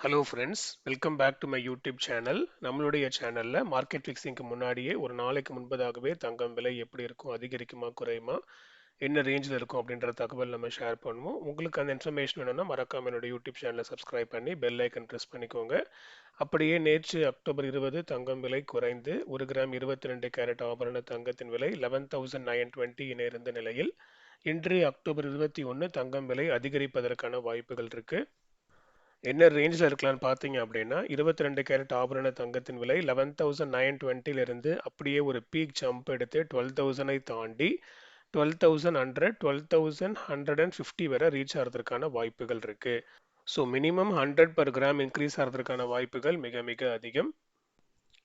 Hello friends welcome back to my YouTube channel நம்மளுடைய சேனலில் market ஃபிக்ஸிங்க்கு முன்னாடியே ஒரு நாளைக்கு முன்பதாகவே தங்கம் விலை எப்படி இருக்கும் அதிகரிக்குமா குறையுமா என்ன ரேஞ்சில் இருக்கும் அப்படின்ற தகவல் நம்ம ஷேர் பண்ணுவோம். உங்களுக்கு அந்த இன்ஃபர்மேஷன் வேணும்னா மறக்காம என்னோட யூடியூப் சேனலை சப்ஸ்கிரைப் பண்ணி பெல் ஐக்கன் ப்ரெஸ் பண்ணிக்கோங்க. அப்படியே நேற்று அக்டோபர் இருபது தங்கம் விலை குறைந்து ஒரு கிராம் இருபத்தி ரெண்டு கேரட் ஆபரண தங்கத்தின் விலை லெவன் தௌசண்ட் நைன் டுவெண்ட்டி என இருந்த நிலையில் இன்று அக்டோபர் இருபத்தி ஒன்று தங்கம் விலை அதிகரிப்பதற்கான வாய்ப்புகள் இருக்குது என்ன ரேஞ்சில் இருக்கலாம்னு பார்த்தீங்க அப்படின்னா இருபத்தி ரெண்டு கேரட் ஆபரண தங்கத்தின் விலை லெவன் தௌசண்ட் நைன் டுவெண்ட்டிலிருந்து அப்படியே ஒரு பீக் ஜம்ப் எடுத்து டுவெல் தௌசண்டை தாண்டி twelve thousand hundred twelve thousand hundred and fifty வரை ரீச் ஆகிறதுக்கான வாய்ப்புகள் இருக்குது so minimum hundred per gram increase ஆகிறதுக்கான வாய்ப்புகள் மிக மிக அதிகம்.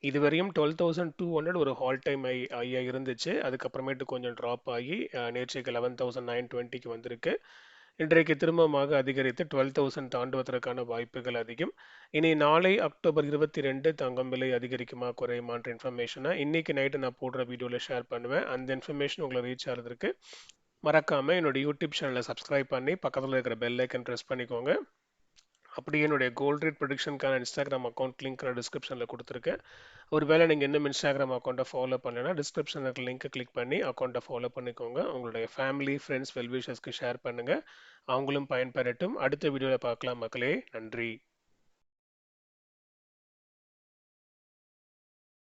இதுவரையும் டுவெல் தௌசண்ட் டூ ஹண்ட்ரட் ஒரு ஹால் டைம் ஐ ஐயா இருந்துச்சு. அதுக்கப்புறமேட்டு கொஞ்சம் ட்ராப் ஆகி நேற்றைக்கு லெவன் தௌசண்ட் நைன் டுவெண்ட்டிக்கு வந்திருக்கு. இன்றைக்கு திரும்பமாக அதிகரித்து டுவெல் தௌசண்ட் தாண்டுவதற்கான வாய்ப்புகள் அதிகம். இனி நாளை அக்டோபர் இருபத்தி ரெண்டு தங்கம் விலை அதிகரிக்குமா குறையுமான்ற இன்ஃபர்மேஷனை இன்னைக்கு நைட்டு நான் போடுற வீடியோவில் ஷேர் பண்ணுவேன். அந்த இன்ஃபர்மேஷன் உங்களை ரீச் ஆகிறதுக்கு மறக்காமல் என்னோட யூடியூப் சேனலை சப்ஸ்கிரைப் பண்ணி பக்கத்தில் இருக்கிற பெல் ஐக்கன் ப்ரெஸ் பண்ணிக்கோங்க. அப்படியே என்னுடைய கோல்ட் ரேட் ப்ரொடிக்ஷனுக்கான இன்ஸ்டாகிராம் அக்கௌண்ட் லிங்க் நான் டிஸ்கிரிப்ஷனில் கொடுத்துருக்கேன். ஒருவேளை நீங்கள் இன்னும் இன்ஸ்டாகிராம் அக்கௌண்ட்டை ஃபாலோ பண்ணலைன்னா டிஸ்கிரிப்ஷனில் இருக்க லிங்க்கை கிளிக் பண்ணி அக்கௌண்ட்டை ஃபாலோ பண்ணிக்கோங்க. உங்களுடைய ஃபேமிலி ஃப்ரெண்ட்ஸ் வெல்விஷர்ஸ்க்கு ஷேர் பண்ணுங்கள் அவங்களும் பயன்பெறட்டும். அடுத்த வீடியோவில் பார்க்கலாம் மக்களே. நன்றி.